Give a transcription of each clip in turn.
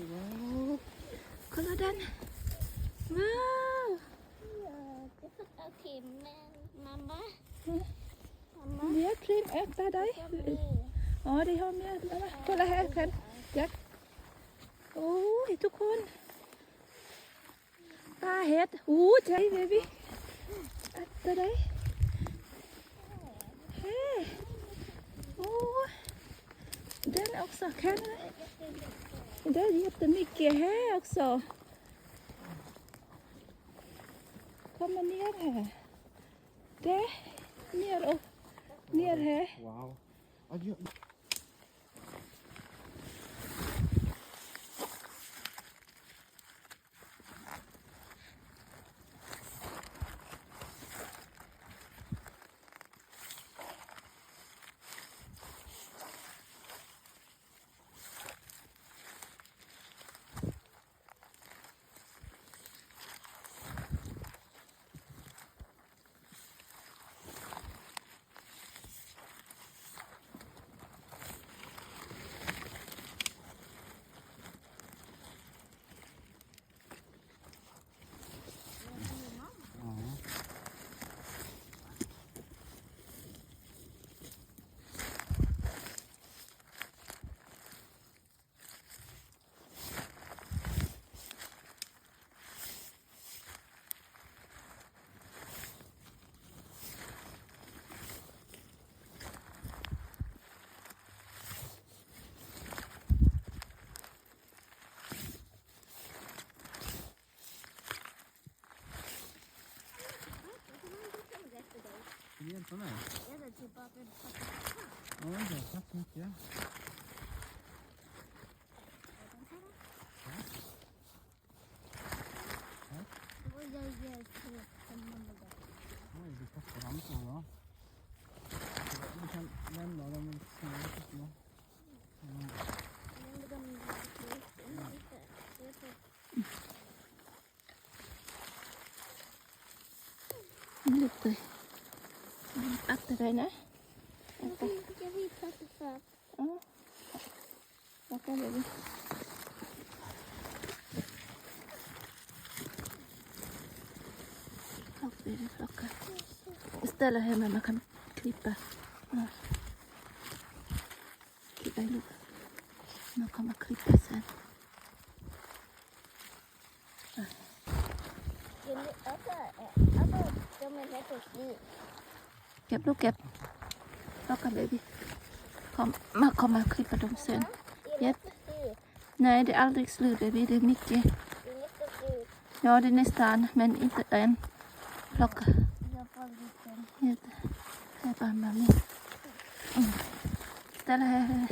Wow. Kolla den. Wow. Det får ta timmen. Mamma? Mm. Mamma? Mer krim. Äta dig. Kom med. Ja, det har mer. Mamma, Kolla här kan. Jack. โอ้ยทุกคนปลาเห็ดโอ้ใจเบบี้อัดตัวใดเฮ้โอ้ den också kan det är jättemycket här också kommer ner här det ner och ner här Wow. Det var jag hjälpte som mamma där. Oj, det kastar dem så bra. Du kan lämna dem och se lite så. Ja. Men de วดิ Plock baby, plocka. Ställa hemma, man kan klippa. Ja. Klippa ihop. Man kommer klippa sen. Jag vill, alltså, alltså, de är rätt och fint. เก็บลูกเก็บ plocka baby. Kom, man kommer klippa dem sen. Det är Japp. rätt och fint. Nej, det är aldrig slut baby. Det är mycket. Det är rätt och fint. Ja, det är nästan, men inte än. Plocka. Jag får lite. Helt. Här bara mamma. Mm. Ställa här. här.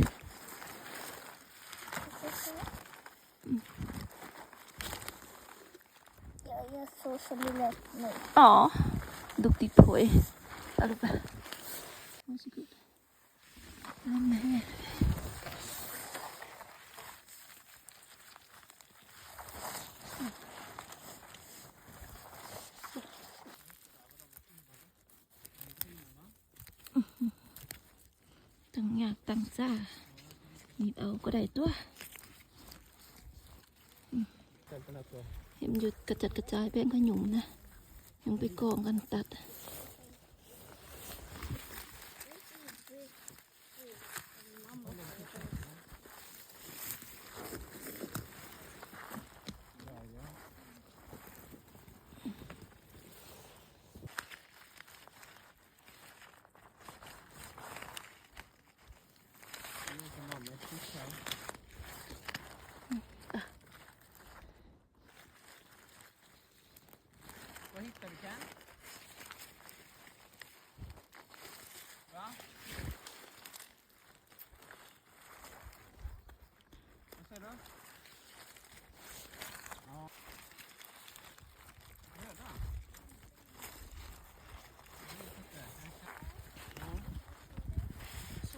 Jag gör så som du lät mig. Ja, duktig poj. Allihopa. Varsågod. Lämna här. ตั้งยากตั้งซ่าหนีบเอาก็ได้ตัว Ställ den här på.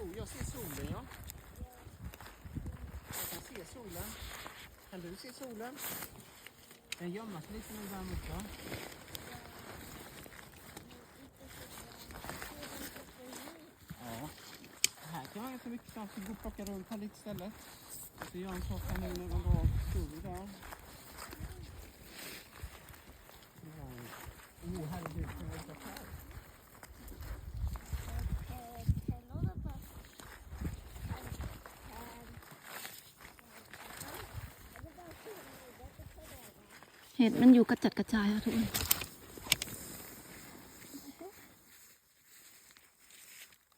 Sol, jag ser solen ja. Jag kan se solen. Kan du se solen? Den gömmer sig lite nu där va? Ja. Här kan man så mycket så Gå går och plocka runt här lite istället. Så gör en soffa nu när man drar sol där. Åh herregud, kan jag เห็ดมันอยู่กระจัดกระจายอะทุกคน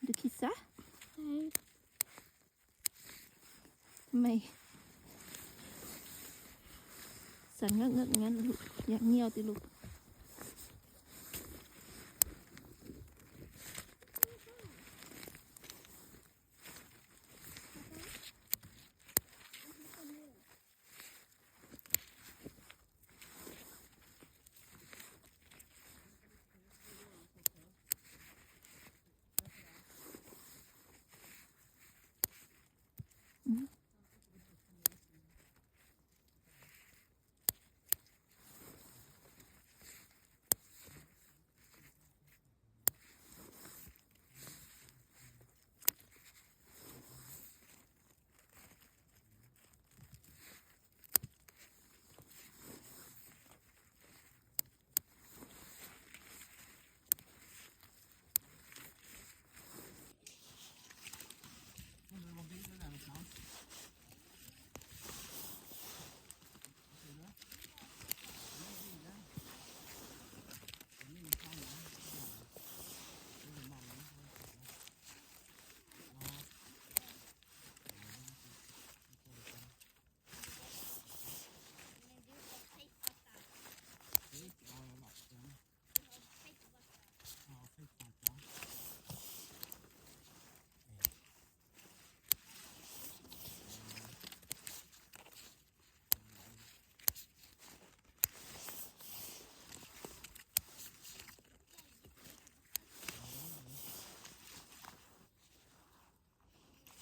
ดูคิดซะทำไมสันเงอะเงอะงั้นล่ะลูกอยากเงียวติลูก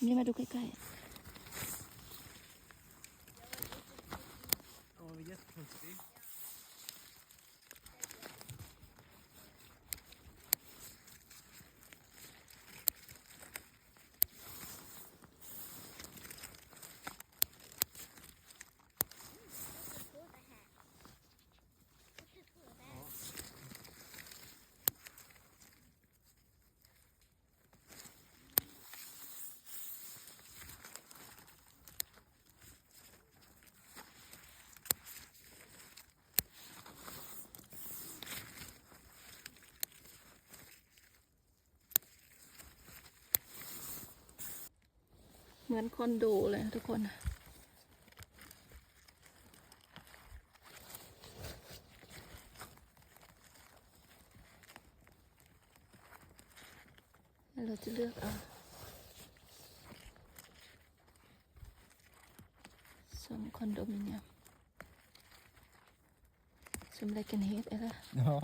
นี่มาดูใกล้ Ja, det är jättepussig. ๆ เหมือนคอนโดเลยทุกคน เราจะเลือกเอาสมคอนโดมิเนียมสมไรกันเฮดอะไร Ja.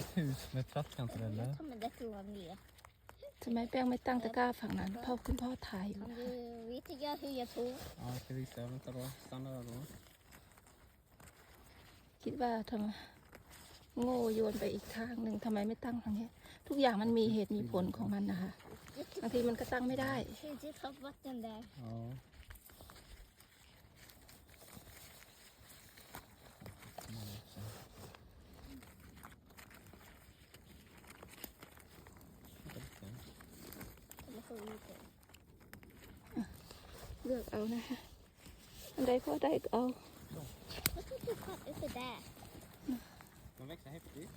Ett hus med trattkantareller. Jag tar med. ทำไมแป้งไม่ตั้งตะกร้าฝั่งนั้นพ่อคุณพ่อถ่ายอยู่ Kan นะ du veta jag hur jag tog? Ja, jag ska visa. Vänta då. Stanna där då. คิดว่าทำไมโง่โยนไปอีกทางหนึ่งทำไมไม่ตั้งทางนี้ ทุกอย่างมันมีเหตุมีผลของมันนะคะบางทีมันก็ตั้งไม่ได้ Tidigt har vatten där. Ja. Eller få ut det. เลือกเอานะคะอันใดพ่อได้ก็เอา Vad ska du ha uppe där? De växer häftigt.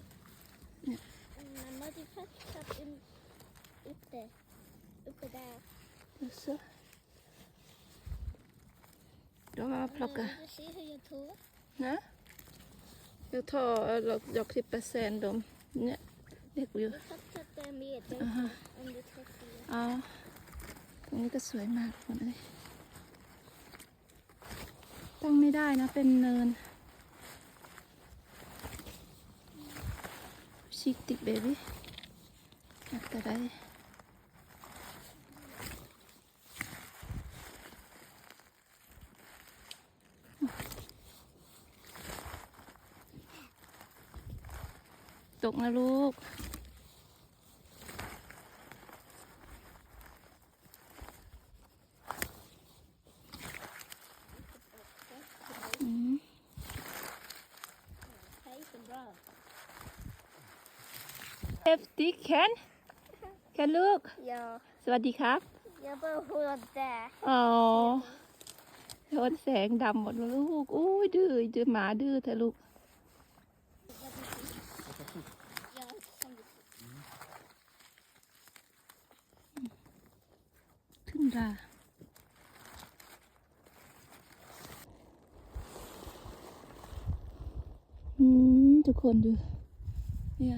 Mamma, du har satt in uppe. Uppe där. ดูสิเดี๋ยวมาพลอกกัน Vill du se hur jag tog? นะ jag tar jag, jag klipper sen dem เนี่ย เด็กอยู่ Du kan sätta med dig Aha. om du tvättar. อ๋อตรงนี้ก็สวยมากคนเลยตั้งไม่ได้นะ เป็นเนินชิคติกเบบี้อยากจะได้ตกนะลูก Left stick can can look yeah สวัสดีครับ yeah but who was there อ๋อโดนแสงดำหมดลูกอุ้ยดื้อดื้อหมาดื้อเธอลูก คนดู เนี่ย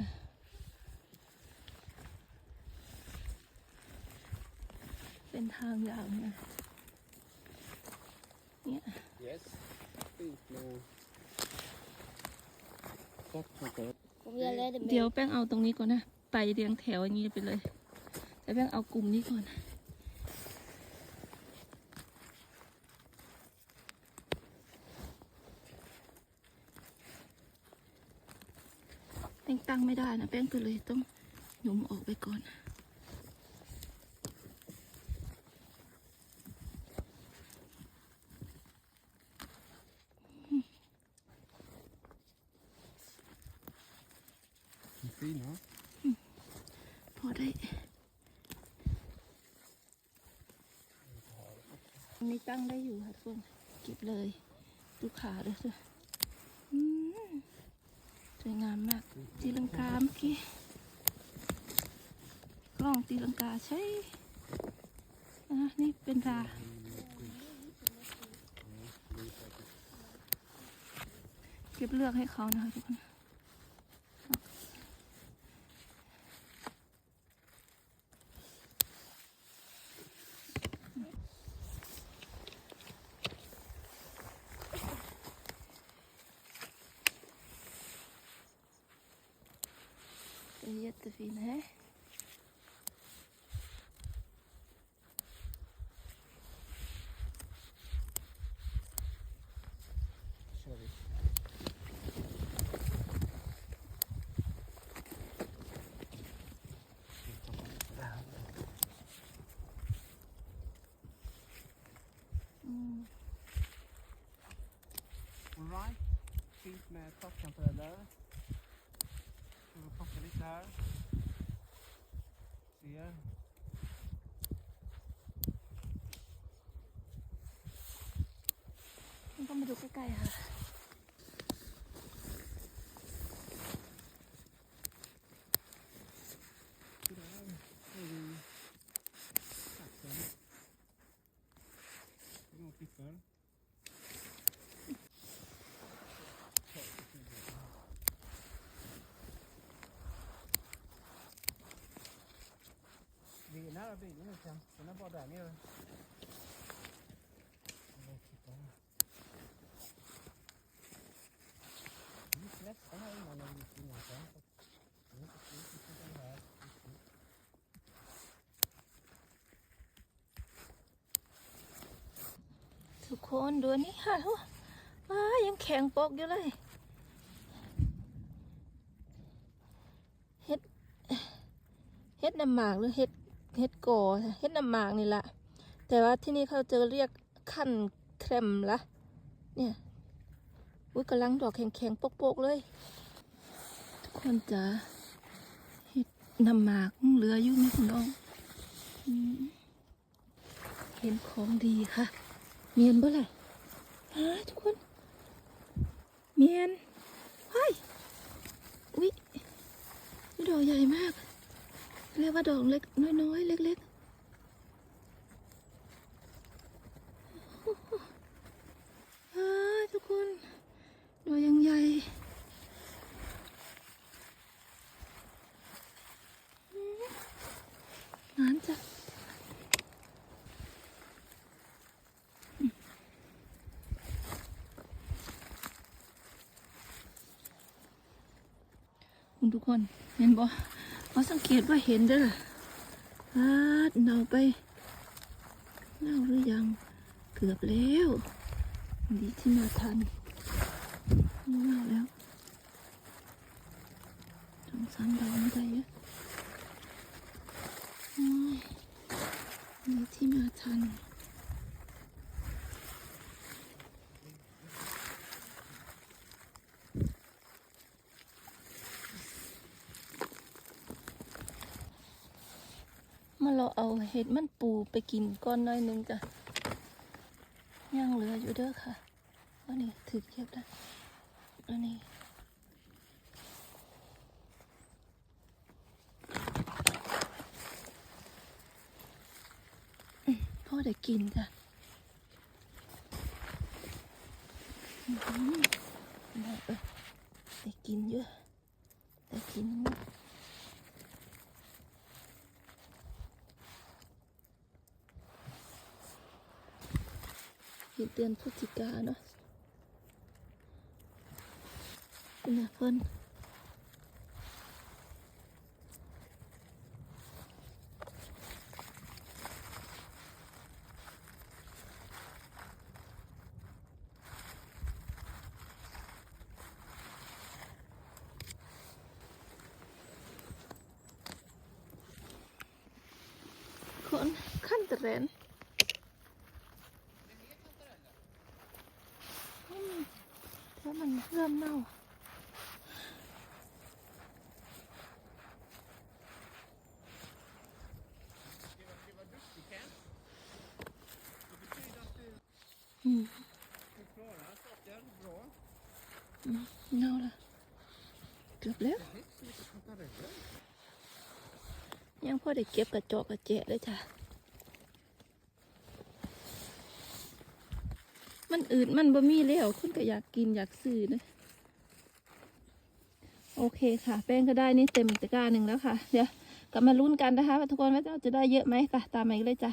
เป็นทางยาวเนี่ยเนี่ย Yes. Think no. Stop for that. Om jag lärde mig. เดี๋ยวแป้งเอาตรงนี้ก่อนนะ ไปเรียงแถวอย่างนี้ไปเลย แต่แป้งเอากลุ่มนี้ก่อน งตั้งไม่ได้นะแป้งก็เลยต้องหนุมออกไปก่อน You see now? พอได้อันนี้ตั้งได้อยู่ค่ะทุกคนเก็บเลยดูขาด้วยสิอืมส วยงามมากตีลังกาเมื่อกี้กล้องตีลังกาใช่อะนี่เป็นราเก็บเลือกให้เขานะคะทุกคน Det är jättefin här. kör vi. Mm. Alright. Fint med toppkampeller. Ska vi plocka lite här. Ser. มันก็มาดูใกล้ๆค่ะ Sådär. Då är vi tacksamma. Det går klippar. Vi är nära bilen nu Ken. Den är bara där nere. Jag tittar här. Vi gick nästan här innan när vi gick innanför. så Det är inte slut, vi ska här. just nu. ทุกคนดูอันนี่ค่ะว้ายังแข็งปกอยู่เลยเฮ็ดเฮ็ดน้ำหมากหรือเฮ็ด เฮ็ดก่อเฮ็ดน้ำหมากนี่ละแต่ว่าที่นี่เขาจะเรียกขั้นแครมละเนี่ยอุ้ยกำลังดอกแข็งๆโปกๆเลย ทุกคนจะเฮ็ดน้ำหมากเหลืออยู่นี่คุณน้องเห็นของดีค่ะเมียนบ่ล่ะฮะทุกคนเมียนเฮ้ยอุ๊ยดอกใหญ่มาก เรียกว่าดอกเล็กน้อยๆ เล็กๆฮ่าทุกคนดอกยังใหญ่อืมนานจ้ะคุณทุกคนเห็นบ่ เขาสังเกตว่าเห็นเด้อพาดเนาไปเน่าหรือยังเกือบแล้วดีที่มาทันเน่าแล้วสงสารดอกไม่ได้เยอะโอ้ยดีที่มาทัน อ มา เห็ดมันปูไปกินก้อนน้อยนึงจ้ะยังเหลืออยู่เด้อค่ะอันนี้ถือเก็บได้อันนี้พ่อได้กินจ้ะอื้อหือได้เออได้กินเยอะได้กินหมด เดือนพฤศจิกาเนาะนี่เพิ่นคนขั้นตะเรน อืมแล้วมัน เริ่มเน่าอืมอืมเน่าละเกือบแล้วยังพอได้เก็บกระจอกกระเจะเลยจ้ะ มันอืดมันบะมี่แล้วคุณก็อยากกินอยากซื้อนะโอเคค่ะ แป้งก็ได้นี่เต็มตะกร้าหนึ่งแล้วค่ะ เดี๋ยวกลับมาลุ้นกันนะคะว่าทุกคนว่าเราจะได้เยอะไหมค่ะตามมาอีกเลยจ้ะ